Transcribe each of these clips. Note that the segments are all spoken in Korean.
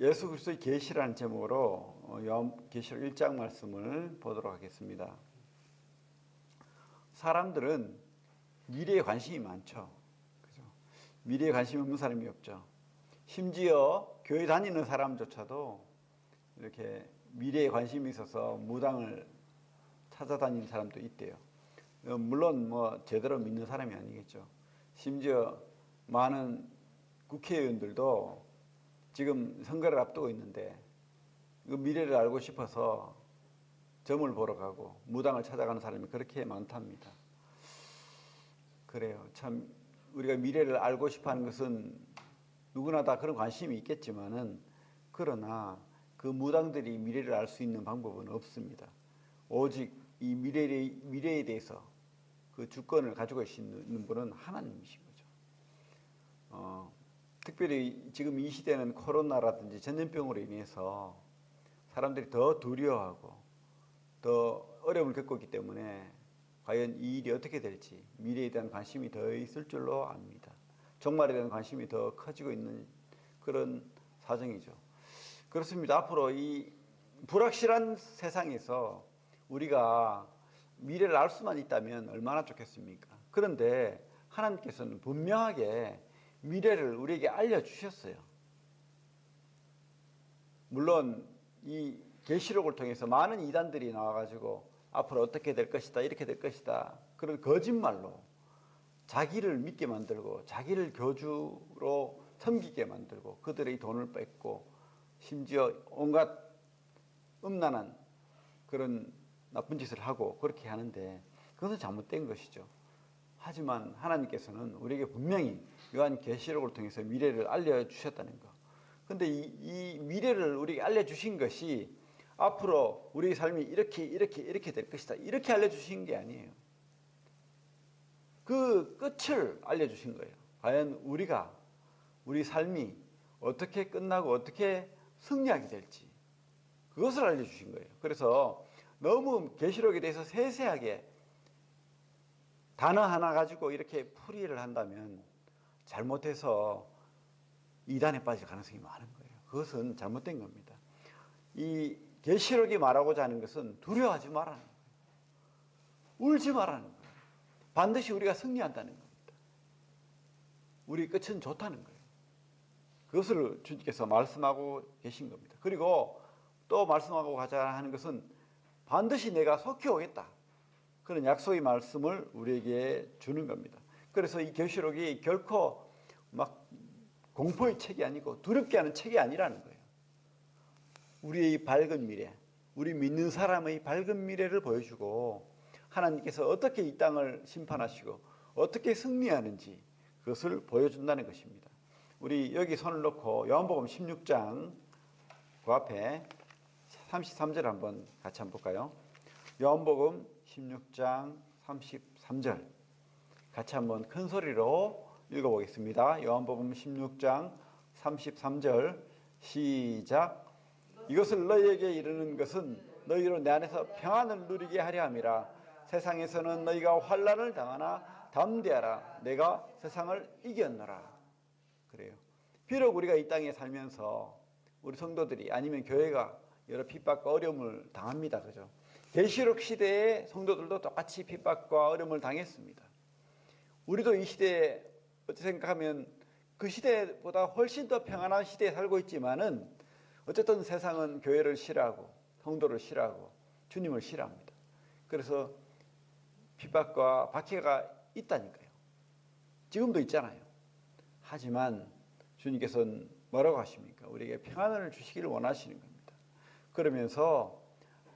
예수 그리스도의 계시라는 제목으로 어, 요한 계시록 1장 말씀을 보도록 하겠습니다. 사람들은 미래에 관심이 많죠. 그죠? 미래에 관심이 없는 사람이 없죠. 심지어 교회 다니는 사람조차도 이렇게 미래에 관심이 있어서 무당을 찾아다니는 사람도 있대요. 어, 물론 뭐 제대로 믿는 사람이 아니겠죠. 심지어 많은 국회의원들도 지금 선거를 앞두고 있는데 그 미래를 알고 싶어서 점을 보러 가고 무당을 찾아가는 사람이 그렇게 많답니다. 그래요. 참 우리가 미래를 알고 싶어하는 것은 누구나 다 그런 관심이 있겠지만은 그러나 그 무당들이 미래를 알 수 있는 방법은 없습니다. 오직 이 미래에, 미래에 대해서 그 주권을 가지고 계시는 분은 하나님이신 거죠. 어, 특별히 지금 이 시대는 코로나라든지 전염병으로 인해서 사람들이 더 두려워하고 더 어려움을 겪고 있기 때문에 과연 이 일이 어떻게 될지 미래에 대한 관심이 더 있을 줄로 압니다. 종말에 대한 관심이 더 커지고 있는 그런 사정이죠. 그렇습니다. 앞으로 이 불확실한 세상에서 우리가 미래를 알 수만 있다면 얼마나 좋겠습니까? 그런데 하나님께서는 분명하게 미래를 우리에게 알려주셨어요. 물론 이 계시록을 통해서 많은 이단들이 나와가지고 앞으로 어떻게 될 것이다 이렇게 될 것이다 그런 거짓말로 자기를 믿게 만들고 자기를 교주로 섬기게 만들고 그들의 돈을 뺏고 심지어 온갖 음란한 그런 나쁜 짓을 하고 그렇게 하는데 그것은 잘못된 것이죠. 하지만 하나님께서는 우리에게 분명히 요한 계시록을 통해서 미래를 알려주셨다는 것. 근데 이, 이 미래를 우리에게 알려주신 것이 앞으로 우리의 삶이 이렇게 이렇게 이렇게 될 것이다. 이렇게 알려주신 게 아니에요. 그 끝을 알려주신 거예요. 과연 우리가 우리 삶이 어떻게 끝나고 어떻게 승리하게 될지 그것을 알려주신 거예요. 그래서 너무 계시록에 대해서 세세하게 단어 하나 가지고 이렇게 풀이를 한다면 잘못해서 이단에 빠질 가능성이 많은 거예요. 그것은 잘못된 겁니다. 이 계시록이 말하고자 하는 것은 두려워하지 말라는 거예요. 울지 말라는 거예요. 반드시 우리가 승리한다는 겁니다. 우리 끝은 좋다는 거예요. 그것을 주님께서 말씀하고 계신 겁니다. 그리고 또 말씀하고 가자 하는 것은 반드시 내가 속히 오겠다. 그런 약속의 말씀을 우리에게 주는 겁니다. 그래서 이 계시록이 결코 막 공포의 책이 아니고 두렵게 하는 책이 아니라는 거예요. 우리의 밝은 미래, 우리 믿는 사람의 밝은 미래를 보여주고 하나님께서 어떻게 이 땅을 심판하시고 어떻게 승리하는지 그것을 보여준다는 것입니다. 우리 여기 손을 놓고 요한복음 16장 그 앞에 33절 한번 같이 한번 볼까요? 요한복음 16장 33절 같이 한번 큰 소리로 읽어보겠습니다. 요한복음 16장 33절 시작 이것을 너희에게 이르는 것은 너희로 내 안에서 평안을 누리게 하려 함이라 세상에서는 너희가 환란을 당하나 담대하라 내가 세상을 이겼노라 그래요. 비록 우리가 이 땅에 살면서 우리 성도들이 아니면 교회가 여러 핍박과 어려움을 당합니다. 그죠? 계시록 시대의 성도들도 똑같이 핍박과 어려움을 당했습니다. 우리도 이 시대에 어찌 생각하면 그 시대보다 훨씬 더 평안한 시대에 살고 있지만은 어쨌든 세상은 교회를 싫어하고 성도를 싫어하고 주님을 싫어합니다. 그래서 핍박과 박해가 있다니까요. 지금도 있잖아요. 하지만 주님께서는 뭐라고 하십니까? 우리에게 평안을 주시기를 원하시는 겁니다. 그러면서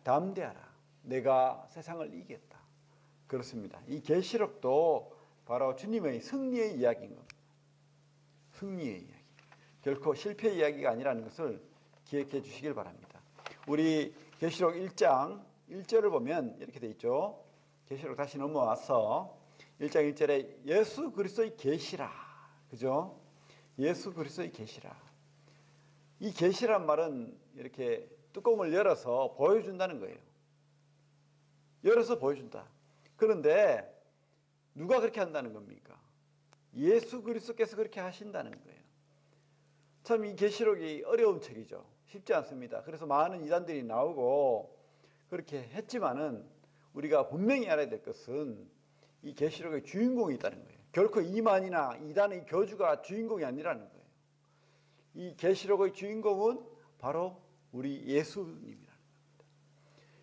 담대하라. 내가 세상을 이겼다. 그렇습니다. 이 계시록도 바로 주님의 승리의 이야기인 겁니다. 승리의 이야기. 결코 실패의 이야기가 아니라는 것을 기억해 주시길 바랍니다. 우리 계시록 1장 1절을 보면 이렇게 돼 있죠. 계시록 다시 넘어와서 1장 1절에 예수 그리스도의 계시라. 그죠? 예수 그리스도의 계시라. 이 계시란 말은 이렇게 뚜껑을 열어서 보여준다는 거예요. 열어서 보여준다. 그런데 누가 그렇게 한다는 겁니까? 예수 그리스도께서 그렇게 하신다는 거예요. 참 이 계시록이 어려운 책이죠. 쉽지 않습니다. 그래서 많은 이단들이 나오고 그렇게 했지만은 우리가 분명히 알아야 될 것은 이 계시록의 주인공이 있다는 거예요. 결코 이만이나 이단의 교주가 주인공이 아니라는 거예요. 이 계시록의 주인공은 바로 우리 예수님이라는 겁니다.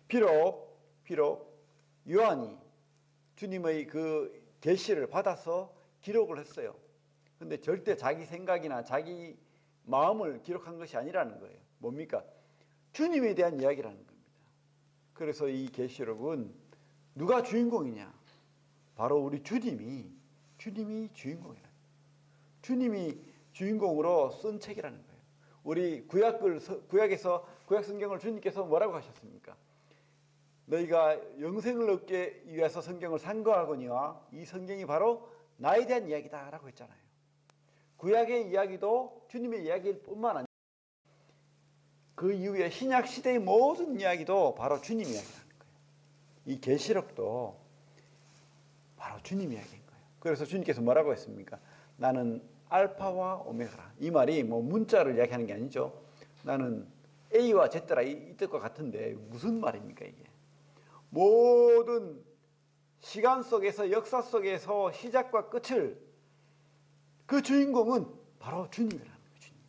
비록 비록 요한이 주님의 그 계시를 받아서 기록을 했어요. 근데 절대 자기 생각이나 자기 마음을 기록한 것이 아니라는 거예요. 뭡니까? 주님에 대한 이야기라는 겁니다. 그래서 이 계시록은 누가 주인공이냐? 바로 우리 주님이 주님이 주인공이라. 주님이 주인공으로 쓴 책이라는 거예요. 우리 구약을 구약에서 구약 성경을 주님께서 뭐라고 하셨습니까? 너희가 영생을 얻기 위해서 성경을 산 거하거니와 이 성경이 바로 나에 대한 이야기다 라고 했잖아요. 구약의 이야기도 주님의 이야기일 뿐만 아니라 그 이후에 신약 시대의 모든 이야기도 바로 주님 이야기라는 거예요. 이 계시록도 바로 주님 이야기인 거예요. 그래서 주님께서 뭐라고 했습니까? 나는 알파와 오메가라. 이 말이 뭐 문자를 이야기하는 게 아니죠. 나는 A와 Z라 이 뜻과 같은데 무슨 말입니까 이게? 모든 시간 속에서 역사 속에서 시작과 끝을 그 주인공은 바로 주님이라는 거예요. 주님.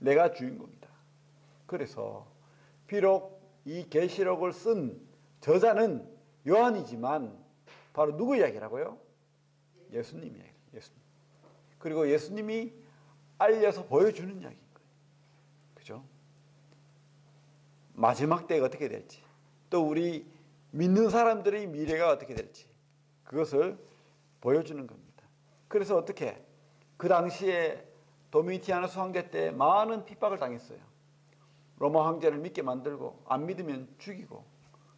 내가 주인공이다. 그래서 비록 이 계시록을 쓴 저자는 요한이지만 바로 누구 이야기라고요? 예수님 이야기. 예수님. 그리고 예수님이 알려서 보여주는 이야기인 거예요. 그죠? 마지막 때가 어떻게 될지, 또 우리 믿는 사람들의 미래가 어떻게 될지, 그것을 보여주는 겁니다. 그래서 어떻게? 그 당시에 도미티아누스 황제 때 많은 핍박을 당했어요. 로마 황제를 믿게 만들고 안 믿으면 죽이고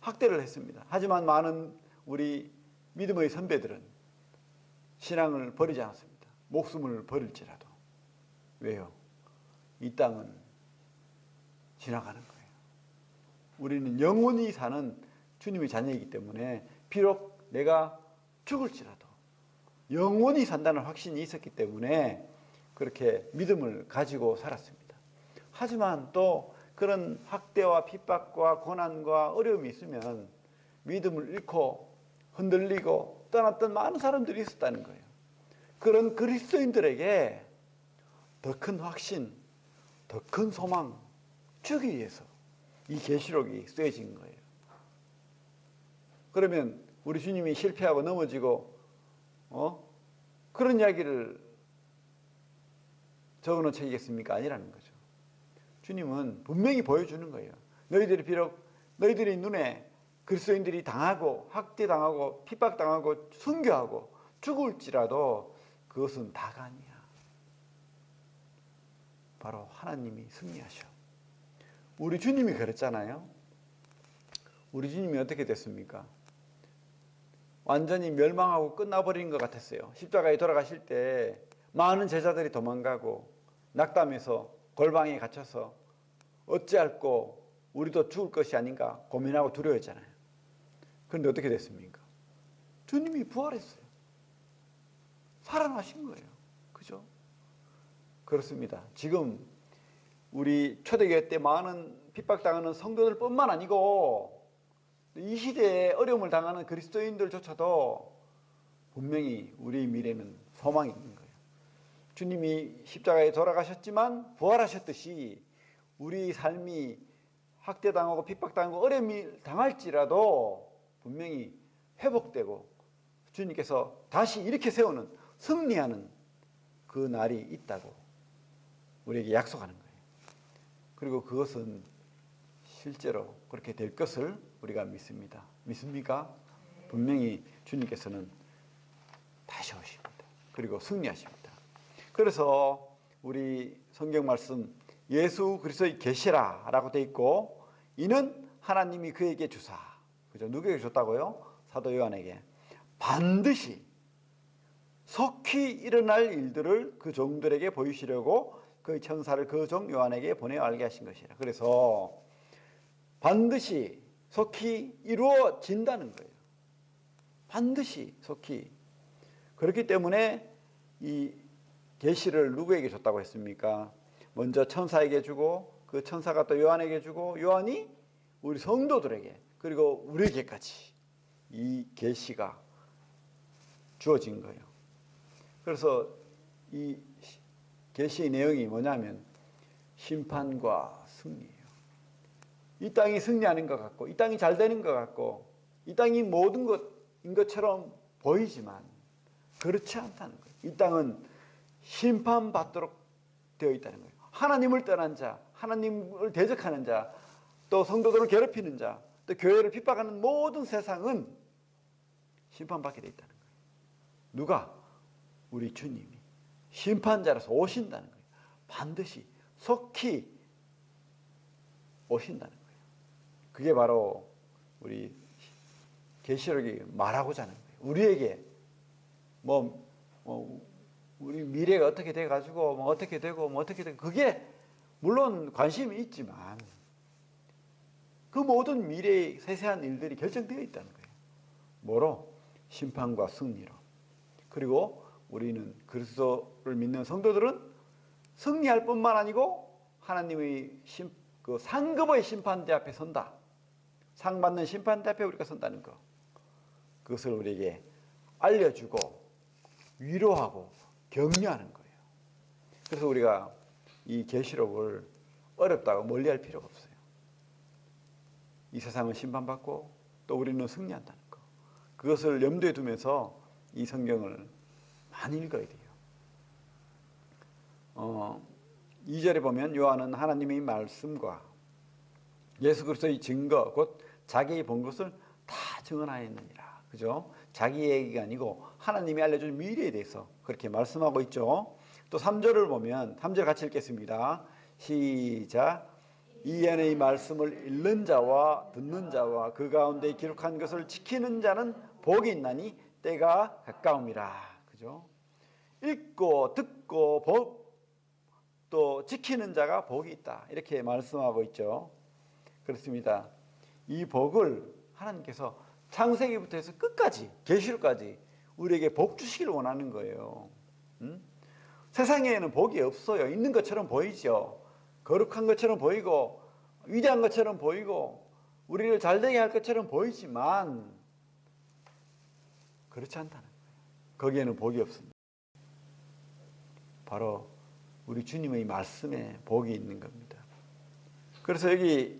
학대를 했습니다. 하지만 많은 우리 믿음의 선배들은 신앙을 버리지 않았습니다. 목숨을 버릴지라도 왜요? 이 땅은 지나가는 거예요. 우리는 영원히 사는 주님의 자녀이기 때문에 비록 내가 죽을지라도 영원히 산다는 확신이 있었기 때문에 그렇게 믿음을 가지고 살았습니다. 하지만 또 그런 학대와 핍박과 고난과 어려움이 있으면 믿음을 잃고 흔들리고 떠났던 많은 사람들이 있었다는 거예요. 그런 그리스도인들에게 더 큰 확신, 더 큰 소망 주기 위해서 이 계시록이 쓰여진 거예요. 그러면 우리 주님이 실패하고 넘어지고 어? 그런 이야기를 적어놓은 책이겠습니까? 아니라는 거죠. 주님은 분명히 보여주는 거예요. 너희들이 비록 너희들의 눈에 그리스도인들이 당하고 학대당하고 핍박당하고 순교하고 죽을지라도 그것은 다가 아니야. 바로 하나님이 승리하셔. 우리 주님이 그랬잖아요. 우리 주님이 어떻게 됐습니까? 완전히 멸망하고 끝나버린 것 같았어요. 십자가에 돌아가실 때 많은 제자들이 도망가고 낙담해서 골방에 갇혀서 어찌할꼬 우리도 죽을 것이 아닌가 고민하고 두려워했잖아요. 그런데 어떻게 됐습니까? 주님이 부활했어요. 살아나신 거예요. 그죠? 그렇습니다. 지금 우리 초대교회 때 많은 핍박당하는 성도들 뿐만 아니고 이 시대에 어려움을 당하는 그리스도인들조차도 분명히 우리 미래는 소망이 있는 거예요. 주님이 십자가에 돌아가셨지만 부활하셨듯이 우리 삶이 학대당하고 핍박당하고 어려움이 당할지라도 분명히 회복되고 주님께서 다시 이렇게 세우는 승리하는 그 날이 있다고 우리에게 약속하는 거예요. 그리고 그것은 실제로 그렇게 될 것을 우리가 믿습니다. 믿습니까? 분명히 주님께서는 다시 오십니다. 그리고 승리하십니다. 그래서 우리 성경 말씀 예수 그리스도의 계시라라고 돼 있고 이는 하나님이 그에게 주사 그죠? 누구에게 줬다고요? 사도 요한에게 반드시 속히 일어날 일들을 그 종들에게 보이시려고 그 천사를 그 종 요한에게 보내어 알게 하신 것이라. 그래서 반드시 속히 이루어진다는 거예요. 반드시 속히. 그렇기 때문에 이 계시를 누구에게 줬다고 했습니까? 먼저 천사에게 주고 그 천사가 또 요한에게 주고 요한이 우리 성도들에게 그리고 우리에게까지 이 계시가 주어진 거예요. 그래서 이 계시의 내용이 뭐냐면 심판과 승리예요. 이 땅이 승리하는 것 같고 이 땅이 잘 되는 것 같고 이 땅이 모든 것인 것처럼 보이지만 그렇지 않다는 거예요. 이 땅은 심판받도록 되어 있다는 거예요. 하나님을 떠난 자, 하나님을 대적하는 자, 또 성도들을 괴롭히는 자, 또 교회를 핍박하는 모든 세상은 심판받게 되어 있다는 거예요. 누가? 우리 주님이 심판자로서 오신다는 거예요. 반드시 속히 오신다는 거예요. 그게 바로 우리 계시록이 말하고자 하는 거예요. 우리에게 뭐, 뭐 우리 미래가 어떻게 돼 가지고 뭐 어떻게 되고 뭐 어떻게 되고 그게 물론 관심이 있지만 그 모든 미래의 세세한 일들이 결정되어 있다는 거예요. 뭐로? 심판과 승리로. 그리고 우리는 그리스도를 믿는 성도들은 승리할 뿐만 아니고 하나님의 심, 그 상급의 심판대 앞에 선다. 상 받는 심판대 앞에 우리가 선다는 거. 그것을 우리에게 알려주고 위로하고 격려하는 거예요. 그래서 우리가 이 계시록을 어렵다고 멀리할 필요가 없어요. 이 세상은 심판받고 또 우리는 승리한다는 거. 그것을 염두에 두면서 이 성경을 많이 읽어야 돼요. 어, 2절에 보면 요한은 하나님의 말씀과 예수 그리스도의 증거 곧 자기의 본 것을 다 증언하였느니라. 그죠? 자기 얘기가 아니고 하나님이 알려준 미래에 대해서 그렇게 말씀하고 있죠. 또 3절을 보면 3절 같이 읽겠습니다. 시작. 이 안의 말씀을 읽는 자와 듣는 자와 그 가운데 기록한 것을 지키는 자는 복이 있나니 때가 가까움이라. 그죠? 읽고 듣고 복, 또 지키는 자가 복이 있다. 이렇게 말씀하고 있죠. 그렇습니다. 이 복을 하나님께서 창세기부터 해서 끝까지 계시록까지 우리에게 복 주시길 원하는 거예요. 음? 세상에는 복이 없어요. 있는 것처럼 보이죠. 거룩한 것처럼 보이고 위대한 것처럼 보이고 우리를 잘되게 할 것처럼 보이지만 그렇지 않다는 거예요. 거기에는 복이 없습니다. 바로 우리 주님의 말씀에 복이 있는 겁니다. 그래서 여기 이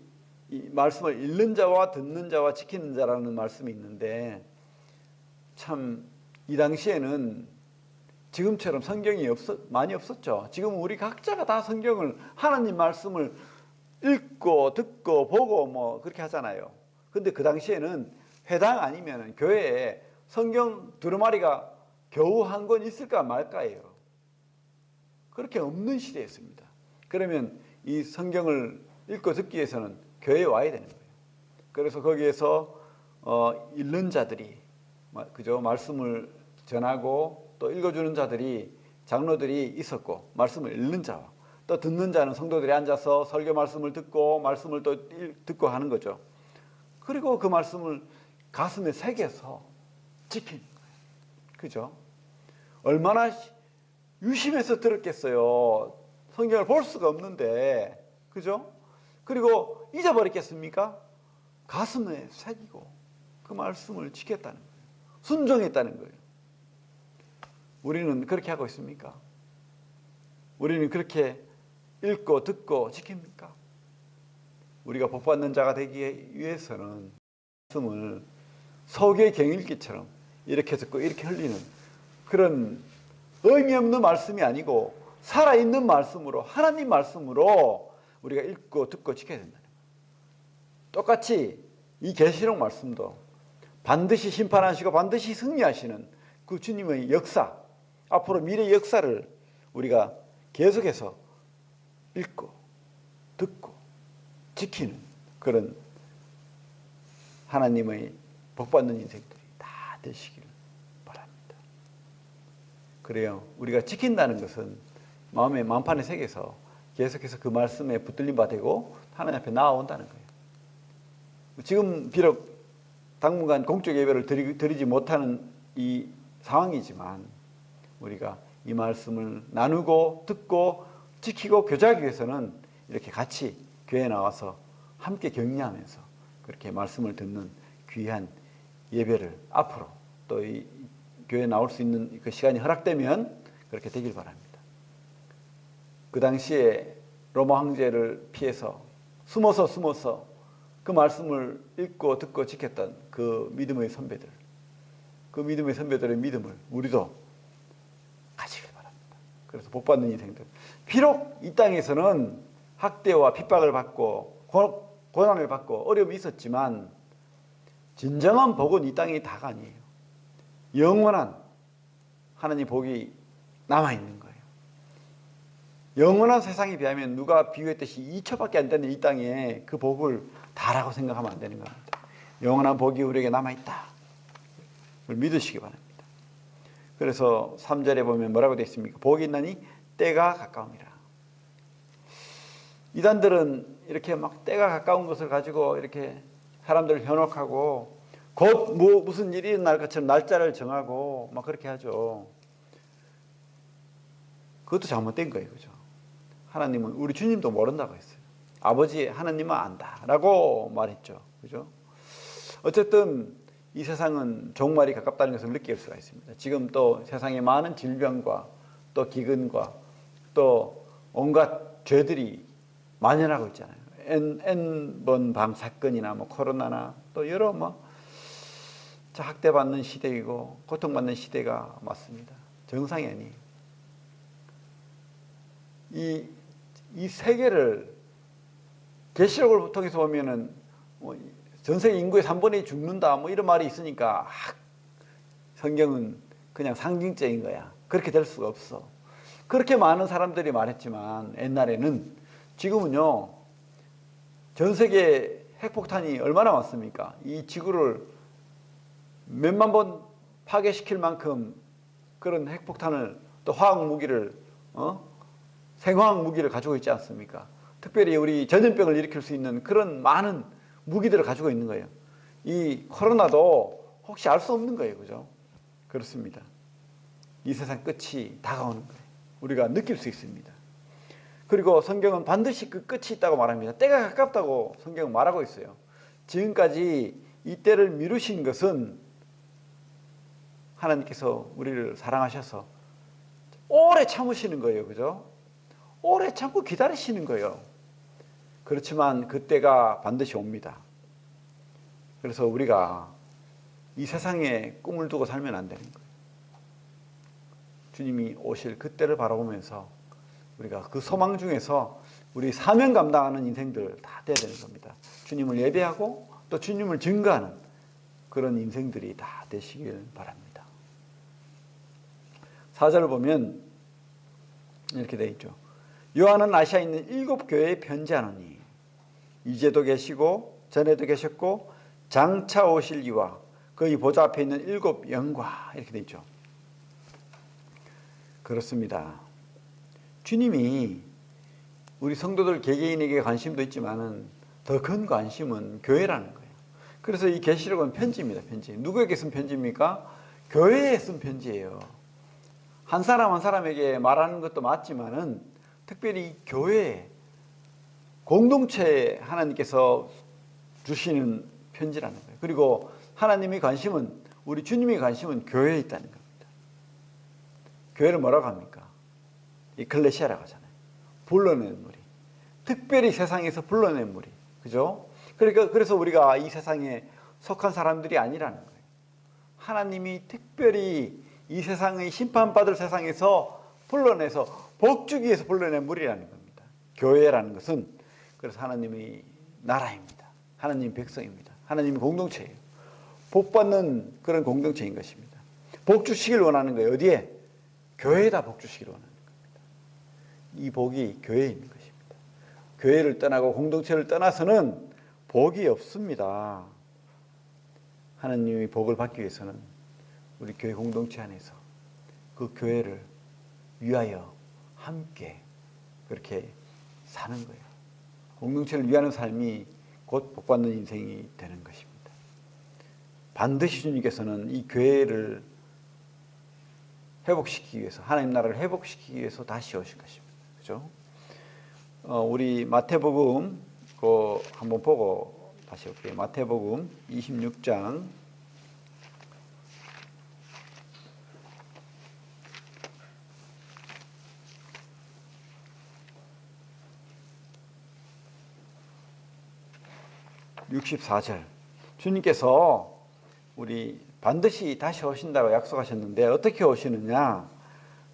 말씀을 읽는 자와 듣는 자와 지키는 자라는 말씀이 있는데 참 이 당시에는 지금처럼 성경이 없었, 많이 없었죠. 지금 우리 각자가 다 성경을 하나님 말씀을 읽고 듣고 보고 뭐 그렇게 하잖아요. 근데 그 당시에는 회당 아니면 교회에 성경 두루마리가 겨우 한 권 있을까 말까예요. 그렇게 없는 시대였습니다. 그러면 이 성경을 읽고 듣기 위해서는 교회에 와야 되는 거예요. 그래서 거기에서 어, 읽는 자들이 그죠 말씀을 전하고 또 읽어주는 자들이 장로들이 있었고 말씀을 읽는 자와 또 듣는 자는 성도들이 앉아서 설교 말씀을 듣고 말씀을 또 듣고 하는 거죠. 그리고 그 말씀을 가슴에 새겨서 지키는 거예요. 그죠? 얼마나 유심해서 들었겠어요. 성경을 볼 수가 없는데, 그죠? 그리고 잊어버렸겠습니까? 가슴에 새기고 그 말씀을 지켰다는 거예요. 순종했다는 거예요. 우리는 그렇게 하고 있습니까? 우리는 그렇게 읽고 듣고 지킵니까? 우리가 복받는 자가 되기 위해서는 말씀을 서기의 경일기처럼 이렇게 듣고 이렇게 흘리는 그런 의미 없는 말씀이 아니고 살아있는 말씀으로 하나님 말씀으로 우리가 읽고 듣고 지켜야 거예요. 똑같이 이 계시록 말씀도 반드시 심판하시고 반드시 승리하시는 그 주님의 역사 앞으로 미래 역사를 우리가 계속해서 읽고 듣고 지키는 그런 하나님의 복받는 인생들이 다 되시기를 바랍니다. 그래요. 우리가 지킨다는 것은 마음의 만판에 새겨서 계속해서 그 말씀에 붙들림 바 되고 하나님 앞에 나아온다는 거예요. 지금 비록 당분간 공적 예배를 드리, 드리지 못하는 이 상황이지만 우리가 이 말씀을 나누고 듣고 지키고 교제하기 위해서는 이렇게 같이 교회에 나와서 함께 격려하면서 그렇게 말씀을 듣는 귀한 예배를 앞으로 또 이 교회에 나올 수 있는 그 시간이 허락되면 그렇게 되길 바랍니다. 그 당시에 로마 황제를 피해서 숨어서 숨어서 그 말씀을 읽고 듣고 지켰던 그 믿음의 선배들 그 믿음의 선배들의 믿음을 우리도 가지길 바랍니다. 그래서 복 받는 인생들. 비록 이 땅에서는 학대와 핍박을 받고 고- 고난을 받고 어려움이 있었지만 진정한 복은 이 땅이 다가 아니에요. 영원한 하나님 복이 남아 있는 거예요. 영원한 세상에 비하면 누가 비유했듯이 2초밖에 안 되는 이 땅에 그 복을 다라고 생각하면 안 되는 겁니다. 영원한 복이 우리에게 남아 있다. 그걸 믿으시기 바랍니다. 그래서 3절에 보면 뭐라고 되어 있습니까? 복이 있나니 때가 가까움이라. 이단들은 이렇게 막 때가 가까운 것을 가지고 이렇게 사람들을 현혹하고 곧 뭐 무슨 일이 일어날 것처럼 날짜를 정하고 막 그렇게 하죠. 그것도 잘못된 거예요. 그죠? 하나님은 우리 주님도 모른다고 했어요. 아버지 하나님은 안다라고 말했죠. 그죠? 어쨌든 이 세상은 종말이 가깝다는 것을 느낄 수가 있습니다. 지금 또 세상에 많은 질병과 또 기근과 또 온갖 죄들이 만연하고 있잖아요. N, N번 방 사건이나 뭐 코로나나 또 여러 뭐 자, 학대받는 시대이고 고통받는 시대가 맞습니다. 정상이 아니에요. 이, 이 세계를 계시록을 통해서 보면은 뭐 전 세계 인구의 3분의 1 죽는다 뭐 이런 말이 있으니까 아, 성경은 그냥 상징적인 거야. 그렇게 될 수가 없어. 그렇게 많은 사람들이 말했지만 옛날에는 지금은요 전 세계 핵폭탄이 얼마나 많습니까? 이 지구를 몇만 번 파괴시킬 만큼 그런 핵폭탄을 또 화학 무기를 어? 생화학 무기를 가지고 있지 않습니까? 특별히 우리 전염병을 일으킬 수 있는 그런 많은 무기들을 가지고 있는 거예요. 이 코로나도 혹시 알 수 없는 거예요. 그죠? 그렇습니다. 이 세상 끝이 다가오는 거예요. 우리가 느낄 수 있습니다. 그리고 성경은 반드시 그 끝이 있다고 말합니다. 때가 가깝다고 성경은 말하고 있어요. 지금까지 이 때를 미루신 것은 하나님께서 우리를 사랑하셔서 오래 참으시는 거예요. 그죠? 오래 참고 기다리시는 거예요. 그렇지만 그때가 반드시 옵니다. 그래서 우리가 이 세상에 꿈을 두고 살면 안 되는 거예요. 주님이 오실 그때를 바라보면서 우리가 그 소망 중에서 우리 사명 감당하는 인생들 다 돼야 되는 겁니다. 주님을 예배하고 또 주님을 증거하는 그런 인생들이 다 되시길 바랍니다. 사절을 보면 이렇게 돼 있죠. 요한은 아시아에 있는 일곱 교회에 편지하노니 이제도 계시고 전에도 계셨고 장차 오실 이와 그의 보좌 앞에 있는 일곱 영과 이렇게 돼 있죠. 그렇습니다. 주님이 우리 성도들 개개인에게 관심도 있지만은 더 큰 관심은 교회라는 거예요. 그래서 이 계시록은 편지입니다. 편지. 누구에게 쓴 편지입니까? 교회에 쓴 편지예요. 한 사람 한 사람에게 말하는 것도 맞지만은 특별히 교회 공동체에 하나님께서 주시는 편지라는 거예요. 그리고 하나님의 관심은 우리 주님의 관심은 교회에 있다는 겁니다. 교회를 뭐라고 합니까? 이클레시아라고 하잖아요. 불러낸 무리. 특별히 세상에서 불러낸 무리. 그죠? 그러니까 그래서 우리가 이 세상에 속한 사람들이 아니라는 거예요. 하나님이 특별히 이 세상의 심판받을 세상에서 불러내서 복주기 위해서 불러낸 무리라는 겁니다. 교회라는 것은 그래서 하나님의 나라입니다. 하나님 백성입니다. 하나님의 공동체예요. 복 받는 그런 공동체인 것입니다. 복 주시길 원하는 거예요. 어디에? 교회에다 복 주시길 원하는 겁니다. 이 복이 교회에 있는 것입니다. 교회를 떠나고 공동체를 떠나서는 복이 없습니다. 하나님의 복을 받기 위해서는 우리 교회 공동체 안에서 그 교회를 위하여 함께 그렇게 사는 거예요. 공동체를 위하는 삶이 곧 복받는 인생이 되는 것입니다. 반드시 주님께서는 이 교회를 회복시키기 위해서 하나님 나라를 회복시키기 위해서 다시 오실 것입니다. 그죠? 어, 우리 마태복음 그 한번 보고 다시 올게요. 마태복음 26장 64절 주님께서 우리 반드시 다시 오신다고 약속하셨는데 어떻게 오시느냐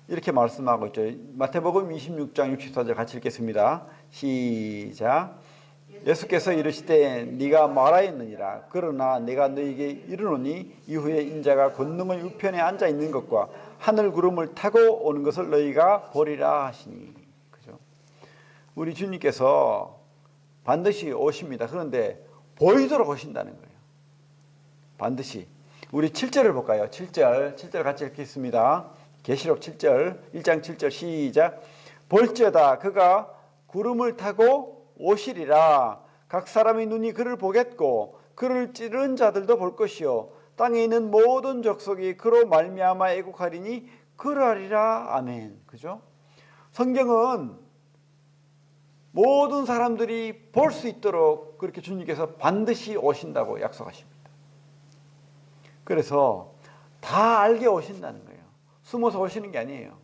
이렇게 말씀하고 있죠. 마태복음 26장 64절 같이 읽겠습니다. 시작. 예수께서 이르시되 네가 말하였느니라 그러나 내가 너에게 이르노니 이후에 인자가 권능의 우편에 앉아 있는 것과 하늘 구름을 타고 오는 것을 너희가 보리라 하시니 그죠? 우리 주님께서 반드시 오십니다. 그런데 보이도록 오신다는 거예요. 반드시 우리 7절을 볼까요? 7절 7절 같이 읽겠습니다. 계시록 7절 1장 7절 시작 볼지어다 그가 구름을 타고 오시리라 각 사람의 눈이 그를 보겠고 그를 찌르는 자들도 볼 것이요 땅에 있는 모든 족속이 그로 말미암아 애국하리니 그러하리라 아멘 그죠? 성경은 모든 사람들이 볼 수 있도록 그렇게 주님께서 반드시 오신다고 약속하십니다. 그래서 다 알게 오신다는 거예요. 숨어서 오시는 게 아니에요.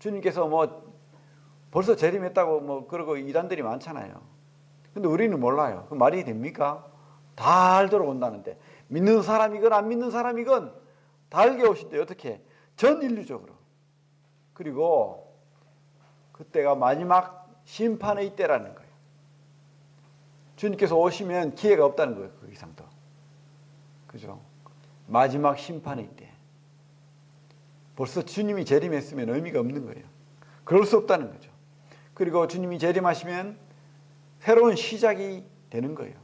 주님께서 뭐 벌써 재림했다고 뭐 그러고 이단들이 많잖아요. 근데 우리는 몰라요. 그 말이 됩니까? 다 알도록 온다는데 믿는 사람이건 안 믿는 사람이건 다 알게 오신대 어떻게? 전 인류적으로. 그리고 그때가 마지막 심판의 때라는 거예요. 주님께서 오시면 기회가 없다는 거예요. 그 이상 더. 그죠? 마지막 심판의 때. 벌써 주님이 재림했으면 의미가 없는 거예요. 그럴 수 없다는 거죠. 그리고 주님이 재림하시면 새로운 시작이 되는 거예요.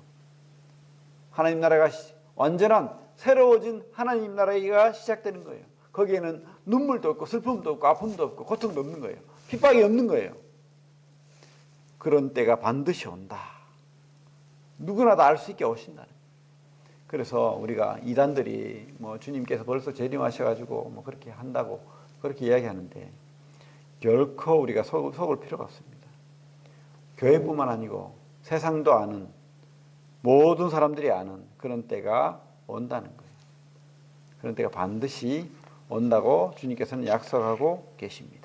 하나님 나라가 완전한 새로워진 하나님 나라가 시작되는 거예요. 거기에는 눈물도 없고 슬픔도 없고 아픔도 없고 고통도 없는 거예요. 핍박이 없는 거예요. 그런 때가 반드시 온다. 누구나 다 알 수 있게 오신다는. 그래서 우리가 이단들이 뭐 주님께서 벌써 재림하셔가지고 뭐 그렇게 한다고 그렇게 이야기하는데 결코 우리가 속, 속을 필요가 없습니다. 교회뿐만 아니고 세상도 아는 모든 사람들이 아는 그런 때가 온다는 거예요. 그런 때가 반드시 온다고 주님께서는 약속하고 계십니다.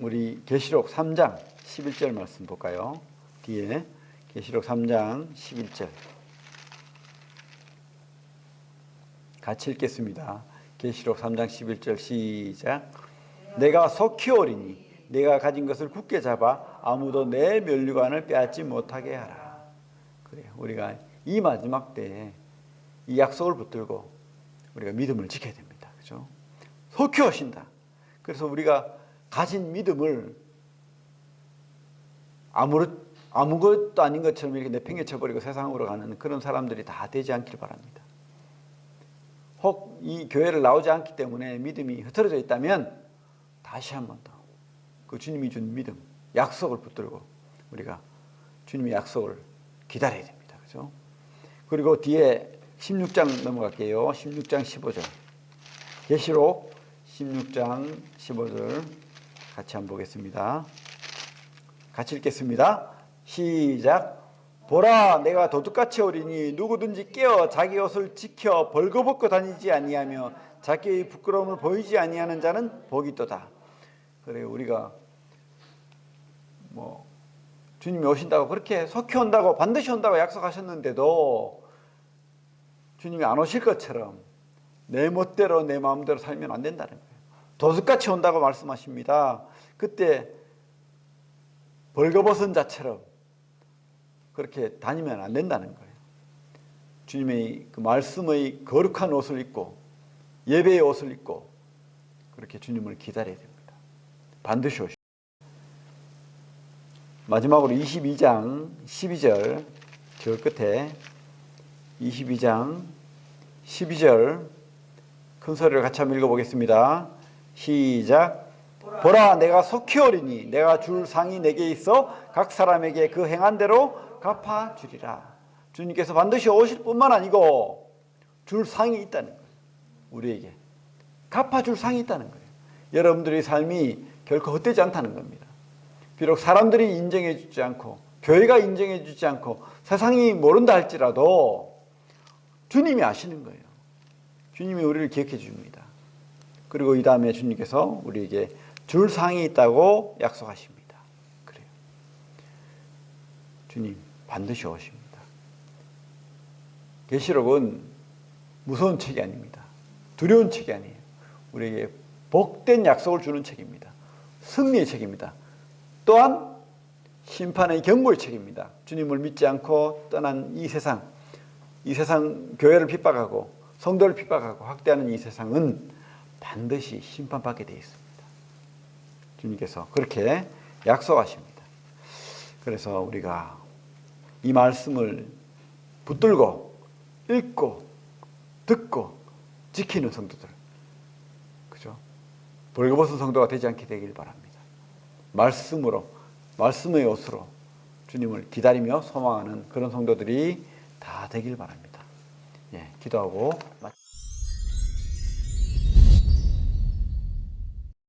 우리 계시록 3장 11절 말씀 볼까요? 뒤에 계시록 3장 11절 같이 읽겠습니다. 계시록 3장 11절 시작 내가 속히 오리니 내가 가진 것을 굳게 잡아 아무도 내 면류관을 빼앗지 못하게 하라. 그래 우리가 이 마지막 때에 이 약속을 붙들고 우리가 믿음을 지켜야 됩니다. 그죠? 속히 오신다. 그래서 우리가 가진 믿음을 아무렇, 아무것도 아닌 것처럼 이렇게 내팽개쳐버리고 세상으로 가는 그런 사람들이 다 되지 않길 바랍니다. 혹 이 교회를 나오지 않기 때문에 믿음이 흐트러져 있다면 다시 한 번 더 그 주님이 준 믿음, 약속을 붙들고 우리가 주님의 약속을 기다려야 됩니다. 그죠? 그리고 뒤에 16장 넘어갈게요. 16장 15절. 계시록 16장 15절 같이 한번 보겠습니다. 같이 읽겠습니다. 시작. 보라 내가 도둑같이 오리니 누구든지 깨어 자기 옷을 지켜 벌거벗고 다니지 아니하며 자기의 부끄러움을 보이지 아니하는 자는 복이 있도다. 그래 우리가 뭐 주님이 오신다고 그렇게 속히 온다고 반드시 온다고 약속하셨는데도 주님이 안 오실 것처럼 내 멋대로 내 마음대로 살면 안 된다는 거예요. 도둑같이 온다고 말씀하십니다. 그때 벌거벗은 자처럼 그렇게 다니면 안 된다는 거예요. 주님의 그 말씀의 거룩한 옷을 입고 예배의 옷을 입고 그렇게 주님을 기다려야 됩니다. 반드시 오시. 마지막으로 22장 12절 저 끝에 22장 12절 큰 소리를 같이 한번 읽어보겠습니다. 시작. 보라 내가 속히 오리니 내가 줄 상이 내게 있어 각 사람에게 그 행한 대로 갚아 주리라. 주님께서 반드시 오실 뿐만 아니고 줄 상이 있다는 거예요. 우리에게 갚아 줄 상이 있다는 거예요. 여러분들의 삶이 결코 헛되지 않다는 겁니다. 비록 사람들이 인정해 주지 않고 교회가 인정해 주지 않고 세상이 모른다 할지라도 주님이 아시는 거예요. 주님이 우리를 기억해 줍니다. 그리고 이 다음에 주님께서 우리에게 줄 상이 있다고 약속하십니다. 그래요. 주님 반드시 오십니다. 계시록은 무서운 책이 아닙니다. 두려운 책이 아니에요. 우리에게 복된 약속을 주는 책입니다. 승리의 책입니다. 또한 심판의 경고의 책입니다. 주님을 믿지 않고 떠난 이 세상, 이 세상 교회를 핍박하고 성도를 핍박하고 학대하는 이 세상은 반드시 심판받게 되어 있습니다. 주님께서 그렇게 약속하십니다. 그래서 우리가 이 말씀을 붙들고 읽고 듣고 지키는 성도들, 그죠? 벌거벗은 성도가 되지 않게 되길 바랍니다. 말씀으로, 말씀의 옷으로 주님을 기다리며 소망하는 그런 성도들이 다 되길 바랍니다. 예, 기도하고.